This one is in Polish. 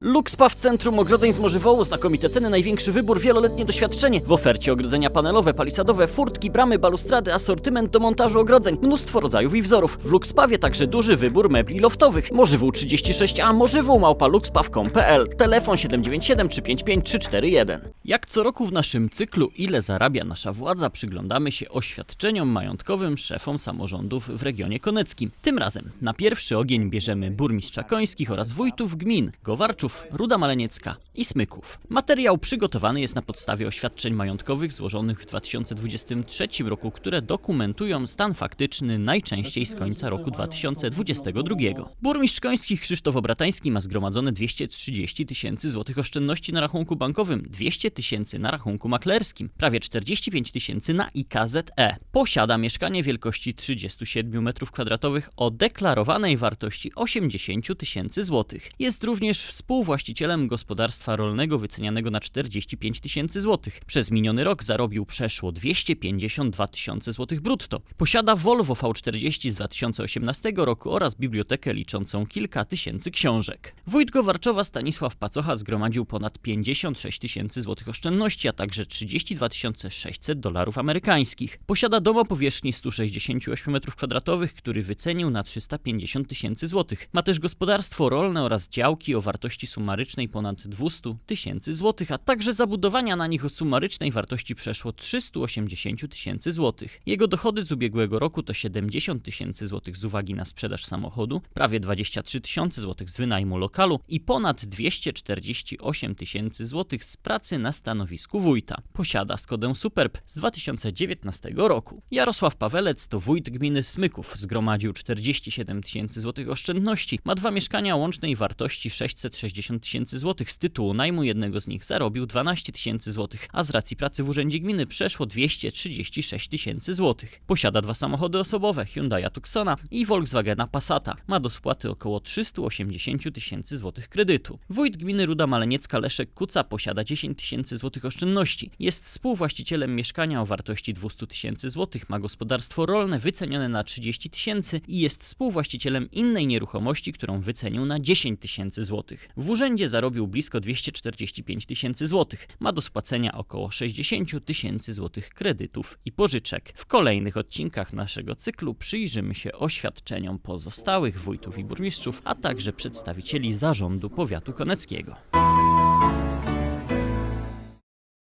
Luxpa w centrum ogrodzeń z Morzywołu, znakomite ceny, największy wybór, wieloletnie doświadczenie. W ofercie ogrodzenia panelowe, palisadowe, furtki, bramy, balustrady, asortyment do montażu ogrodzeń, mnóstwo rodzajów i wzorów. W Luxpawie także duży wybór mebli loftowych. Morzywół 36A, morzywół małpa luxpaw.com.pl, telefon 797 355 341. Jak co roku w naszym cyklu Ile zarabia nasza władza przyglądamy się oświadczeniom majątkowym szefom samorządów w regionie koneckim. Tym razem na pierwszy ogień bierzemy burmistrza Końskich oraz wójtów gmin Gowarczów, Ruda Maleniecka i Smyków. Materiał przygotowany jest na podstawie oświadczeń majątkowych złożonych w 2023 roku, które dokumentują stan faktyczny najczęściej z końca roku 2022. Burmistrz Końskich Krzysztof Obratański ma zgromadzone 230 tysięcy złotych oszczędności na rachunku bankowym, 200 tysięcy na rachunku maklerskim, prawie 45 tysięcy na IKZE. Posiada mieszkanie wielkości 37 m2 o deklarowanej wartości 80 tysięcy złotych. Jest również współwłaścicielem gospodarstwa rolnego wycenianego na 45 tysięcy złotych. Przez miniony rok zarobił przeszło 252 tysiące złotych brutto. Posiada Volvo V40 z 2018 roku oraz bibliotekę liczącą kilka tysięcy książek. Wójt Gowarczowa Stanisław Pacocha zgromadził ponad 56 tysięcy złotych oszczędności, a także 32 600 dolarów amerykańskich. Posiada dom o powierzchni 168 m2, który wycenił na 350 tysięcy złotych. Ma też gospodarstwo rolne oraz działki o wartości sumarycznej ponad 200 tysięcy złotych, a także zabudowania na nich o sumarycznej wartości przeszło 380 tysięcy złotych. Jego dochody z ubiegłego roku to 70 tysięcy złotych z uwagi na sprzedaż samochodu, prawie 23 tysiące złotych z wynajmu lokalu i ponad 248 tysięcy złotych z pracy na stanowisku wójta. Posiada Skodę Superb z 2019 roku. Jarosław Pawelec to wójt gminy Smyków. Zgromadził 47 tysięcy złotych oszczędności. Ma dwa mieszkania łącznej wartości 660 tysięcy złotych. Z tytułu najmu jednego z nich zarobił 12 tysięcy złotych, a z racji pracy w urzędzie gminy przeszło 236 tysięcy złotych. Posiada dwa samochody osobowe, Hyundai Tucsona i Volkswagena Passata. Ma do spłaty około 380 tysięcy złotych kredytu. Wójt gminy Ruda Maleniecka Leszek Kuca posiada 10 tysięcy złotych oszczędności. Jest współwłaścicielem mieszkania o wartości 200 tysięcy złotych, ma gospodarstwo rolne wycenione na 30 tysięcy i jest współwłaścicielem innej nieruchomości, którą wycenił na 10 tysięcy złotych. W urzędzie zarobił blisko 245 tysięcy złotych. Ma do spłacenia około 60 tysięcy złotych kredytów i pożyczek. W kolejnych odcinkach naszego cyklu przyjrzymy się oświadczeniom pozostałych wójtów i burmistrzów, a także przedstawicieli zarządu powiatu koneckiego.